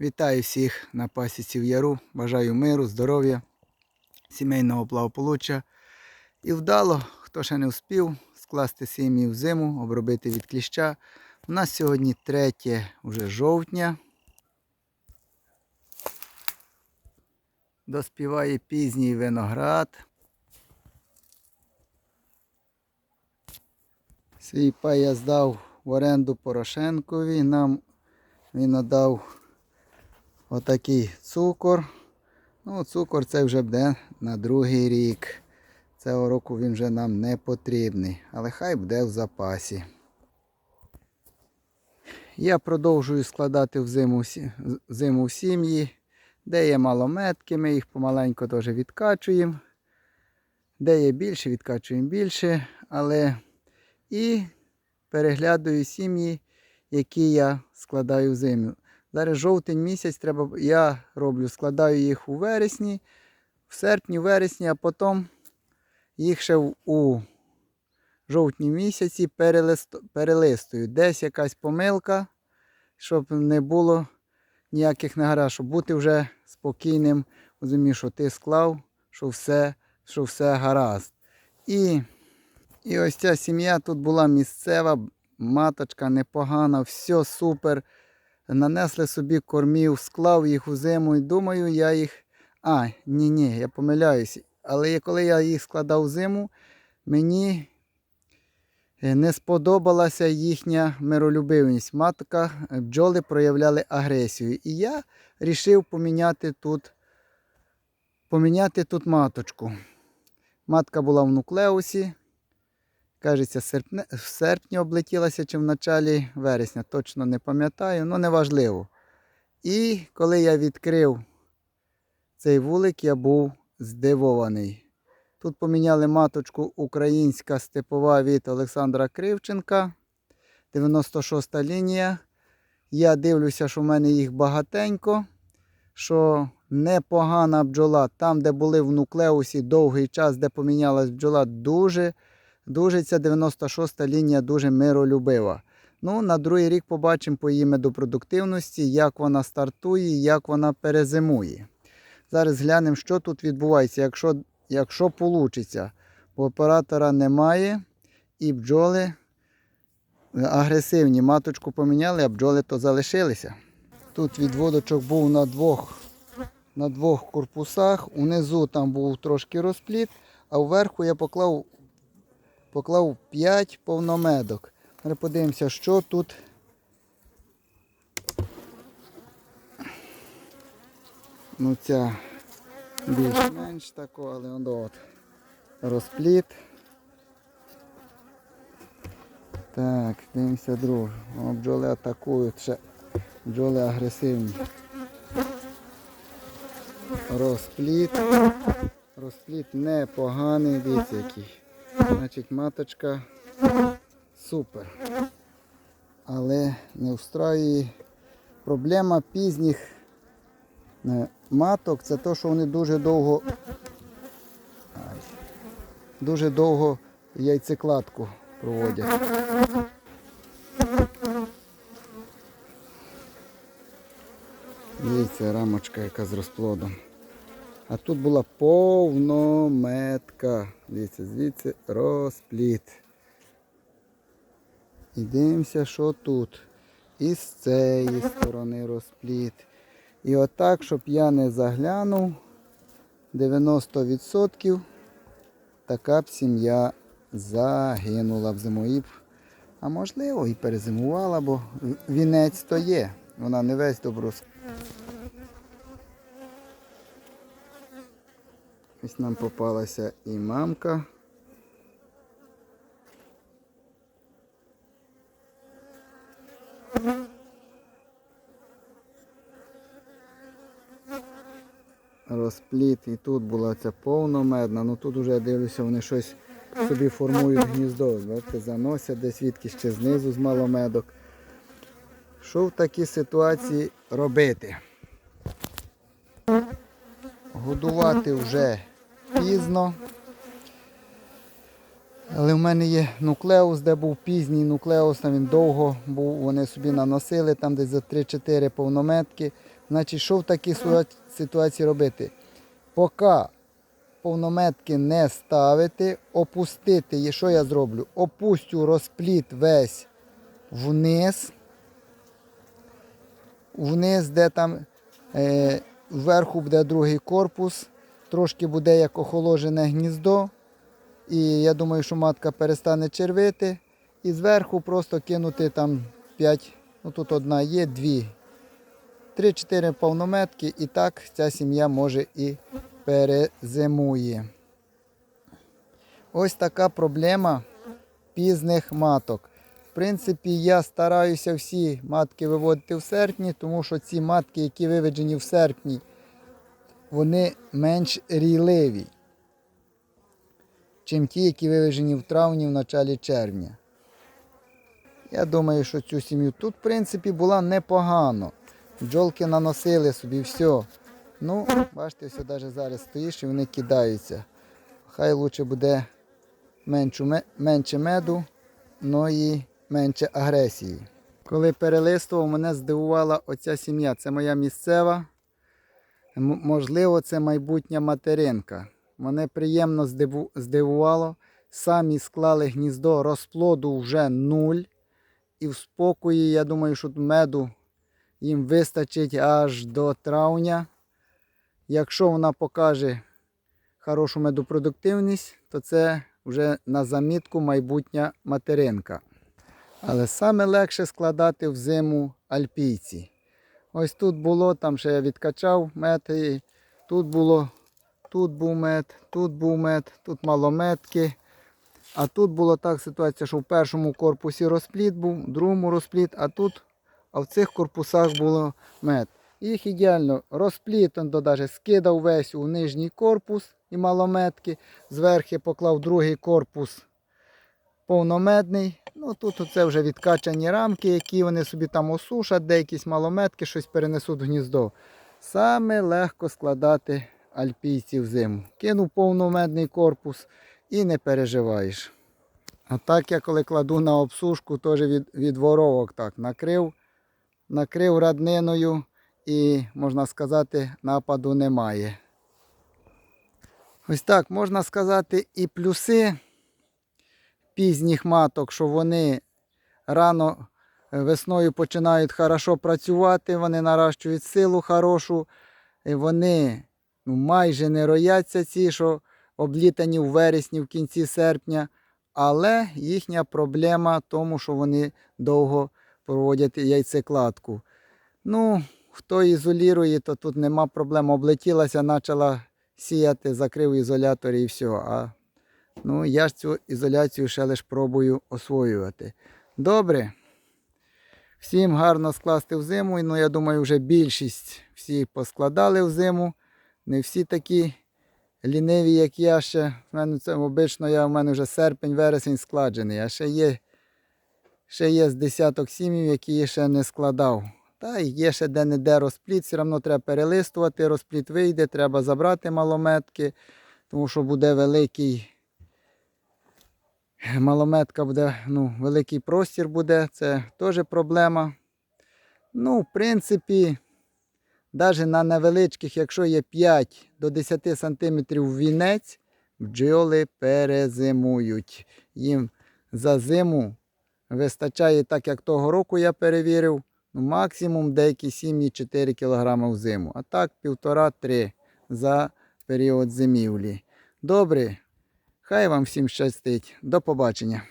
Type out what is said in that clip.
Вітаю всіх на пасіці в яру. Бажаю миру, здоров'я, сімейного благополуччя. І вдало, хто ще не вспів, скласти сім'ї в зиму, обробити від кліща. У нас сьогодні 3 вже жовтня. Доспіває пізній виноград. Свій пай я здав в оренду Порошенкові. Нам він надав отакий цукор. Ну, цукор це вже буде на другий рік. Цього року він вже нам не потрібний, але хай буде в запасі. Я продовжую складати в зиму, зиму в сім'ї. Де є малометки, ми їх помаленьку теж відкачуємо. Де є більше, відкачуємо більше. Але і переглядаю сім'ї, які я складаю в зиму. Зараз жовтень місяць треба, я роблю, складаю їх у вересні, в серпні, вересні, а потім їх ще у жовтні місяці перелистую. Десь якась помилка, щоб не було ніяких негаразд, щоб бути вже спокійним, розумію, що ти склав, що все, що все гаразд. І, і ось ця сім'я тут була місцева, маточка непогана, все супер. Нанесли собі кормів, склав їх у зиму і думаю, я їх. А, ні, ні, я помиляюсь. Але коли я їх складав зиму, мені е, не сподобалася їхня миролюбивість. Матка, е, бджоли проявляли агресію. І я вирішив поміняти тут, поміняти тут маточку. Матка була в нуклеусі. Кажеться, серпне, в серпні облетілася чи в началі вересня, точно не пам'ятаю, ну неважливо. І коли я відкрив цей вулик, я був здивований. Тут поміняли маточку українська степова від Олександра Кривченка, 96 та лінія. Я дивлюся, що в мене їх багатенько, що непогана бджола. Там, де були в нуклеусі довгий час, де помінялась бджола, дуже Дуже ця 96-та лінія дуже миролюбива. Ну, на другий рік побачимо по її медопродуктивності, як вона стартує, як вона перезимує. Зараз глянемо, що тут відбувається, якщо, якщо вийде. Бо оператора немає і бджоли агресивні. Маточку поміняли, а бджоли то залишилися. Тут відводочок був на двох, на двох корпусах. Унизу там був трошки розпліт, а вверху я поклав поклав 5 повномедок. Зараз подивимося, що тут. Ну ця більш-менш тако, але он от розпліт. Так, дивимося другу. О, бджоли атакують ще. Бджоли агресивні. Розпліт. Розпліт непоганий, дивіться який. Значить, маточка супер. Але не встраює. Проблема пізніх е, маток це те, що вони дуже довго дуже довго яйцекладку проводять. Дивіться, рамочка яка з розплодом. А тут була повнометка. Дивіться, звідси розпліт. І дивимося, що тут. І з цієї сторони розпліт. І отак, щоб я не заглянув, 90% така б сім'я загинула б зимою. А можливо і перезимувала, бо вінець то є. Вона не весь добро Ось нам попалася і мамка. Розпліт і тут була ця повномедна, ну тут вже я дивлюся, вони щось собі формують гніздо. Бачите, заносять десь звідки ще знизу з маломедок. Що в такій ситуації робити? Годувати вже пізно. Але в мене є нуклеус, де був пізній нуклеус, там він довго був, вони собі наносили там десь за 3-4 повнометки. Значить, що в такій ситуації робити? Поки повнометки не ставити, опустити. Що я зроблю? Опустю розпліт весь вниз. Вниз, де там е, вверху буде другий корпус, трошки буде як охоложене гніздо. І я думаю, що матка перестане червити. І зверху просто кинути там 5, ну тут одна є, дві. 3-4 повнометки, і так ця сім'я може і перезимує. Ось така проблема пізних маток. В принципі, я стараюся всі матки виводити в серпні, тому що ці матки, які виведені в серпні, вони менш рійливі, чим ті, які виведені в травні, в началі червня. Я думаю, що цю сім'ю тут, в принципі, була непогано. Бджолки наносили собі все. Ну, бачите, все навіть зараз стоїш і вони кидаються. Хай лучше буде меншу, менше меду, но і менше агресії. Коли перелистував, мене здивувала оця сім'я. Це моя місцева. Можливо, це майбутня материнка. Мене приємно здиву- здивувало. Самі склали гніздо, розплоду вже нуль. І в спокої, я думаю, що меду їм вистачить аж до травня. Якщо вона покаже хорошу медопродуктивність, то це вже на замітку майбутня материнка. Але саме легше складати в зиму альпійці. Ось тут було, там ще я відкачав мед, і тут було, тут був мед, тут був мед, тут малометки. А тут була так ситуація, що в першому корпусі розпліт був, в другому розпліт, а тут, а в цих корпусах було мед. Їх ідеально розпліт, то даже скидав весь у нижній корпус і малометки. Зверху поклав другий корпус повномедний. Ну тут оце вже відкачані рамки, які вони собі там осушать, де якісь малометки, щось перенесуть в гніздо. Саме легко складати альпійці в зиму. Кинув повномедний корпус і не переживаєш. А так я коли кладу на обсушку, теж від, від воровок так накрив, накрив радниною і, можна сказати, нападу немає. Ось так можна сказати і плюси пізніх маток, що вони рано е, весною починають хорошо працювати, вони наращують силу хорошу, і вони ну, майже не рояться ці, що облітані в вересні, в кінці серпня. Але їхня проблема в тому, що вони довго проводять яйцекладку. Ну, хто ізолює, то тут нема проблем. Облетілася, почала сіяти, закрив ізолятор і все. А ну, я ж цю ізоляцію ще лише пробую освоювати. Добре. Всім гарно скласти в зиму. Ну, я думаю, вже більшість всі поскладали в зиму. Не всі такі ліниві, як я ще. В мене це обично я, в мене вже серпень, вересень складений. А ще є, ще є з десяток сім'їв, які я ще не складав. Та є ще де-не-де розпліт, все одно треба перелистувати, розпліт вийде, треба забрати малометки, тому що буде великий. Малометка буде, ну, великий простір буде, це теж проблема. Ну, в принципі, навіть на невеличких, якщо є 5 до 10 см вінець, бджоли перезимують. Їм за зиму вистачає, так як того року я перевірив, ну, максимум деякі сім'ї 4 кг в зиму. А так 1,5-3 за період зимівлі. Добре, хай вам всім щастить. До побачення.